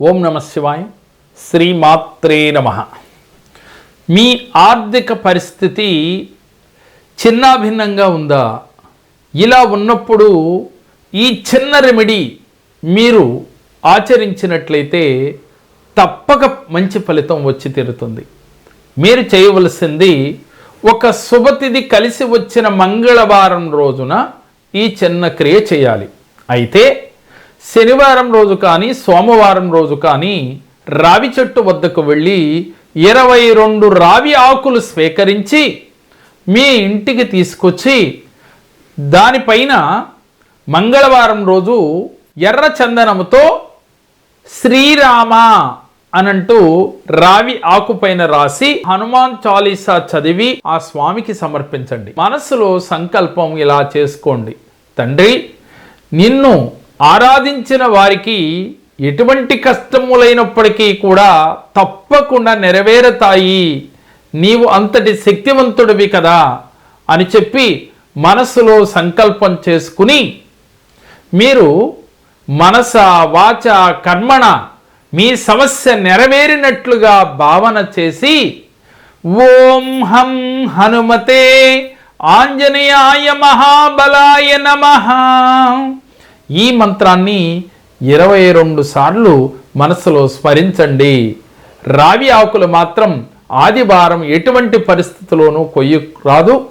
ఓం నమ శివాయ. శ్రీమాత్రే నమ. మీ ఆర్థిక పరిస్థితి చిన్నాభిన్నంగా ఉందా? ఇలా ఉన్నప్పుడు ఈ చిన్న రెమెడీ మీరు ఆచరించినట్లయితే తప్పక మంచి ఫలితం వచ్చి తీరుతుంది. మీరు చేయవలసింది ఒక శుభతిథి కలిసి వచ్చిన మంగళవారం రోజున ఈ చిన్న క్రియ చేయాలి. అయితే శనివారం రోజు కానీ సోమవారం రోజు కానీ రావి చెట్టు వద్దకు వెళ్ళి ఇరవై రెండు రావి ఆకులు స్వీకరించి మీ ఇంటికి తీసుకొచ్చి దానిపైన మంగళవారం రోజు ఎర్ర చందనముతో శ్రీరామ అనంటూ రావి ఆకుపైన రాసి హనుమాన్ చాలీసా చదివి ఆ స్వామికి సమర్పించండి. మనసులో సంకల్పం ఇలా చేసుకోండి. తండ్రి నిన్ను ఆరాధించిన వారికి ఎటువంటి కష్టములైనప్పటికీ కూడా తప్పకుండా నెరవేరుతాయి. నీవు అంతటి శక్తివంతుడివి కదా అని చెప్పి మనసులో సంకల్పం చేసుకుని మీరు మనస వాచ కర్మణ మీ సమస్య నెరవేరినట్లుగా భావన చేసి ఓం హం హనుమతే ఆంజనేయాయ మహాబలాయ నమ. ఈ మంత్రాన్ని ఇరవై రెండు సార్లు మనసులో స్మరించండి. రావి ఆకులు మాత్రం ఆదివారం ఎటువంటి పరిస్థితిలోనూ కొయ్యి రాదు.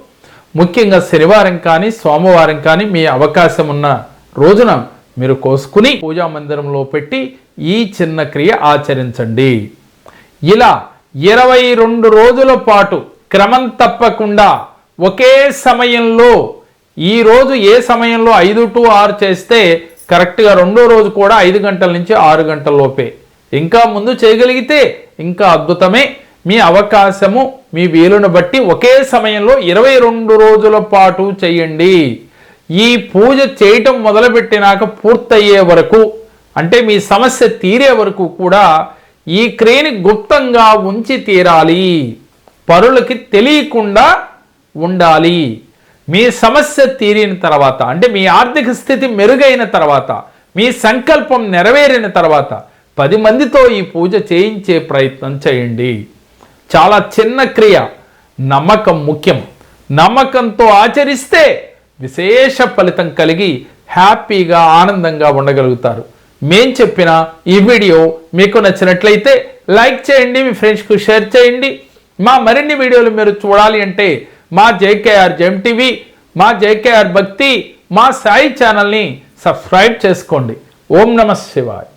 ముఖ్యంగా శనివారం కానీ సోమవారం కానీ మీ అవకాశం ఉన్న రోజున మీరు కోసుకుని పూజా మందిరంలో పెట్టి ఈ చిన్న క్రియ ఆచరించండి. ఇలా ఇరవై రెండు రోజుల పాటు క్రమం తప్పకుండా ఒకే సమయంలో ఈరోజు ఏ సమయంలో ఐదు టు ఆరు చేస్తే కరెక్ట్గా రెండో రోజు కూడా ఐదు గంటల నుంచి ఆరు గంటల లోపే. ఇంకా ముందు చేయగలిగితే ఇంకా అద్భుతమే. మీ అవకాశము మీ వీలును బట్టి ఒకే సమయంలో ఇరవై రెండు రోజుల పాటు చేయండి. ఈ పూజ చేయటం మొదలుపెట్టినాక పూర్తయ్యే వరకు అంటే మీ సమస్య తీరే వరకు కూడా ఈ క్రియని గుప్తంగా ఉంచి తీరాలి. పరులకి తెలియకుండా ఉండాలి. మీ సమస్య తీరిన తర్వాత అంటే మీ ఆర్థిక స్థితి మెరుగైన తర్వాత మీ సంకల్పం నెరవేరిన తర్వాత పది మందితో ఈ పూజ చేయించే ప్రయత్నం చేయండి. చాలా చిన్న క్రియ నమ్మకం ముఖ్యం. నమ్మకంతో ఆచరిస్తే విశేష ఫలితం కలిగి హ్యాపీగా ఆనందంగా ఉండగలుగుతారు. మేం చెప్పిన ఈ వీడియో మీకు నచ్చినట్లయితే లైక్ చేయండి మీ ఫ్రెండ్స్కు షేర్ చేయండి. మా మరిన్ని వీడియోలు మీరు చూడాలి అంటే మా జేకేఆర్ జెమ్ టీవీ మా జేకేఆర్ భక్తి మా సాయి ఛానల్ని సబ్స్క్రైబ్ చేసుకోండి. ఓం నమ శివాయ్.